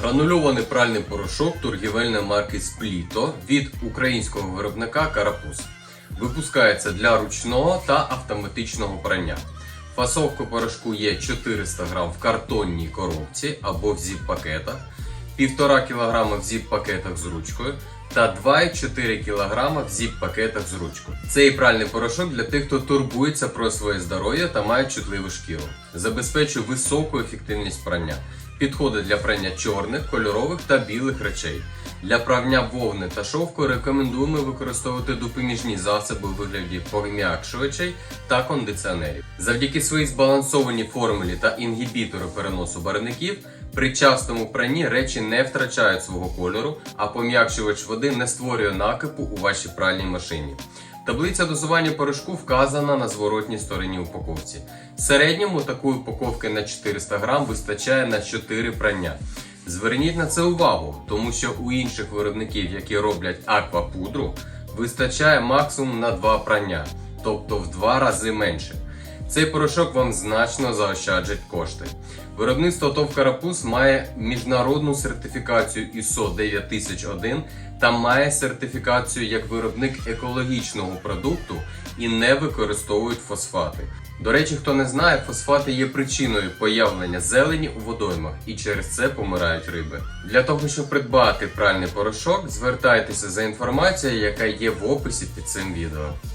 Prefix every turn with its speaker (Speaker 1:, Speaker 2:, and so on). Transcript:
Speaker 1: Гранульований пральний порошок торгівельної марки Спліто від українського виробника Карапуз. Випускається для ручного та автоматичного прання. Фасовка порошку є 400 грам в картонній коробці або в зіп-пакетах, 1,5 кг в зіп-пакетах з ручкою та 2,4 кг в зіп-пакетах з ручкою. Цей пральний порошок для тих, хто турбується про своє здоров'я та має чутливу шкіру. Забезпечує високу ефективність прання. Підходить для прання чорних, кольорових та білих речей. Для прання вовни та шовку рекомендуємо використовувати допоміжні засоби у вигляді пом'якшувачей та кондиціонерів. Завдяки своїй збалансованій формулі та інгібітору переносу барвників при частому пранні речі не втрачають свого кольору, а пом'якшувач води не створює накипу у вашій пральній машині. Таблиця дозування порошку вказана на зворотній стороні упаковці. В середньому такої упаковки на 400 грам вистачає на 4 прання. Зверніть на це увагу, тому що у інших виробників, які роблять аквапудру, вистачає максимум на 2 прання, тобто в 2 рази менше. Цей порошок вам значно заощаджить кошти. Виробництво ТОВ Карапуз має міжнародну сертифікацію ISO 9001 та має сертифікацію як виробник екологічного продукту і не використовують фосфати. До речі, хто не знає, фосфати є причиною появлення зелені у водоймах і через це помирають риби. Для того, щоб придбати пральний порошок, звертайтеся за інформацією, яка є в описі під цим відео.